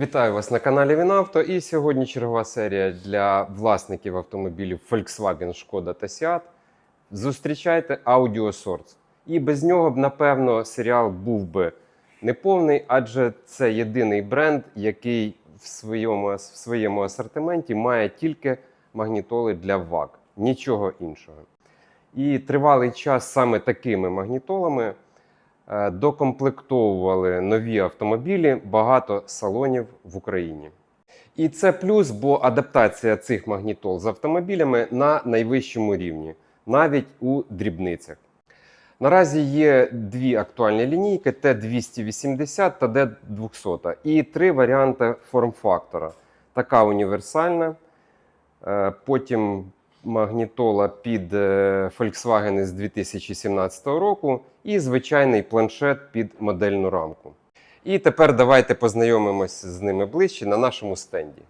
Вітаю вас на каналі Вінавто. І сьогодні чергова серія для власників автомобілів Volkswagen, Шкода та Seat. Зустрічайте Audio Source. І без нього б, напевно, серіал був би неповний, адже це єдиний бренд, який в своєму, в своєму асортименті має тільки магнітоли для ВАГ, нічого іншого. І тривалий час саме такими магнітолами докомплектовували нові автомобілі багато салонів в Україні. І це плюс, бо адаптація цих магнітол з автомобілями на найвищому рівні, навіть у дрібницях. Наразі є дві актуальні лінійки: Т280 та Д200, і три варіанти форм-фактора. Така універсальна. Е, Потім магнітола під е, Volkswagen з 2017 року і звичайний планшет під модельну рамку. І тепер давайте познайомимось з ними ближче на нашому стенді.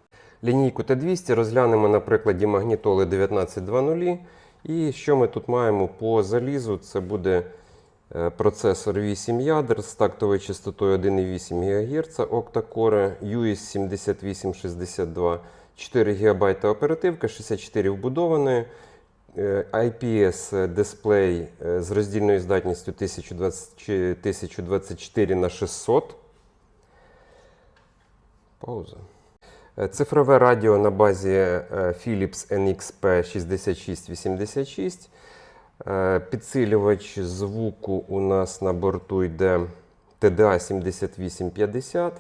Лінійку Т200 розглянемо на прикладі магнітоли 1920. І що ми тут маємо по залізу? Це буде е, процесор 8 ядер з тактовою частотою 1,8 ГГц, octa-core, UIS 7862, 4 ГБ оперативка, 64 вбудованої, е, IPS дисплей е, з роздільною здатністю 1024 на 600. Пауза. Е, Цифрове радіо на базі е, Philips NXP 6686. Е, Підсилювач звуку у нас на борту йде TDA 7850.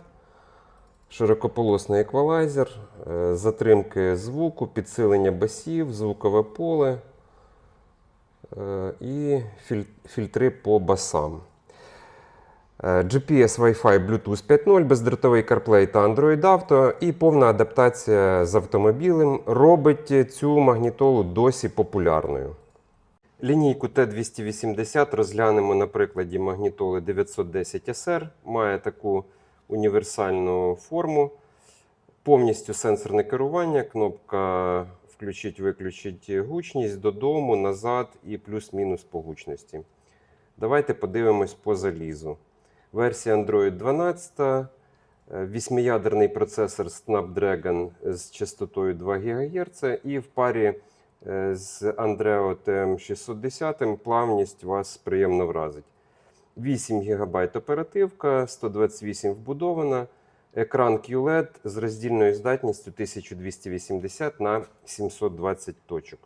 Широкополосний еквалайзер, е, затримки звуку, підсилення басів, звукове поле е, і фільтри по басам. Е, GPS, Wi-Fi, Bluetooth 5.0, бездротовий CarPlay та Android Auto і повна адаптація з автомобілем робить цю магнітолу досі популярною. Лінійку Т280 розглянемо на прикладі магнітоли 910 SR. Має таку універсальну форму, повністю сенсорне керування, кнопка включить-виключить гучність додому, назад і плюс-мінус по гучності. Давайте подивимось по залізу. Версія Android 12, е, восьмиядерний процесор Snapdragon з частотою 2 ГГц і в парі е, з Andreo TM610 плавність вас приємно вразить. 8 ГБ оперативка, 128 вбудована, екран QLED з роздільною здатністю 1280 на 720 точок.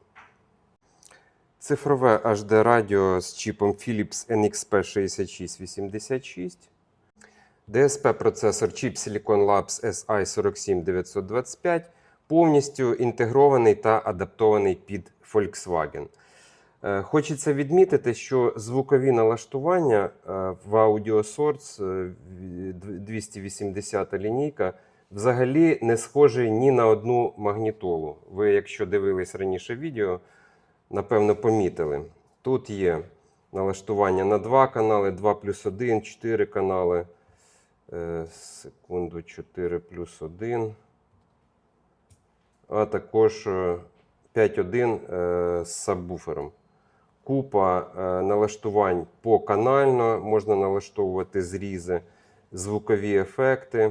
Цифрове HD радіо з чіпом Philips NXP 6686. DSP процесор чіп Silicon Labs SI47925 повністю інтегрований та адаптований під Volkswagen. Е, Хочеться відмітити, що звукові налаштування е, в Audio Source е, 280 лінійка взагалі не схожі ні на одну магнітолу. Ви, якщо дивились раніше відео, напевно, помітили. Тут є налаштування на два канали, 2 плюс 1, 4 канали. Е, Секунду, 4 плюс 1. А також е, 5.1 е, з сабвуфером. Купа е, налаштувань поканально, можна налаштовувати зрізи, звукові ефекти,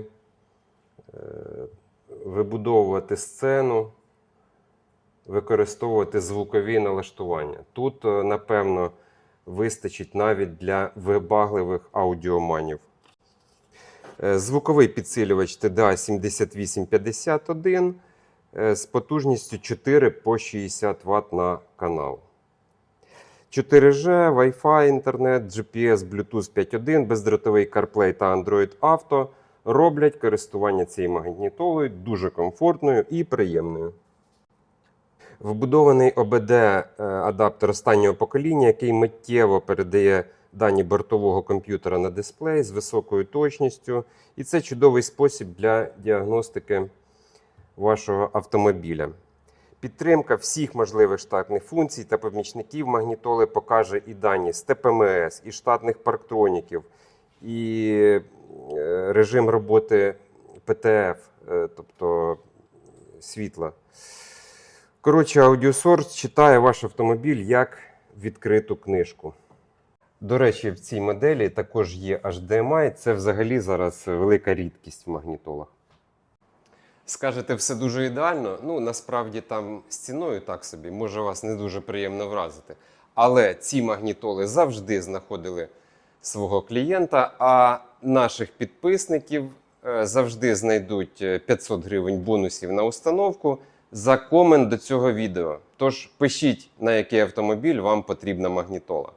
е, вибудовувати сцену використовувати звукові налаштування. Тут, е, напевно, вистачить навіть для вибагливих аудіоманів. Звуковий підсилювач TDA 7851 е, з потужністю 4 по 60 Вт на канал. 4G, Wi-Fi, інтернет, GPS, Bluetooth 5.1, бездротовий CarPlay та Android Auto роблять користування цією магнітолою дуже комфортною і приємною. Вбудований ОБД е, останнього покоління, який миттєво передає дані бортового комп'ютера на дисплей з високою точністю. І це чудовий спосіб для діагностики вашого автомобіля. Підтримка всіх можливих штатних функцій та помічників магнітоли покаже і дані з ТПМС, і штатних парктроніків, і е, режим роботи ПТФ, е, тобто світла. Коротше, Audiosource читає ваш автомобіль як відкриту книжку. До речі, в цій моделі також є HDMI. Це взагалі зараз велика рідкість в магнітолах. Скажете, все дуже ідеально. Ну, насправді там з ціною так собі, може вас не дуже приємно вразити. Але ці магнітоли завжди знаходили свого клієнта, а наших підписників е, завжди знайдуть е, 500 гривень бонусів на установку за комент до цього відео. Тож пишіть, на який автомобіль вам потрібна магнітола.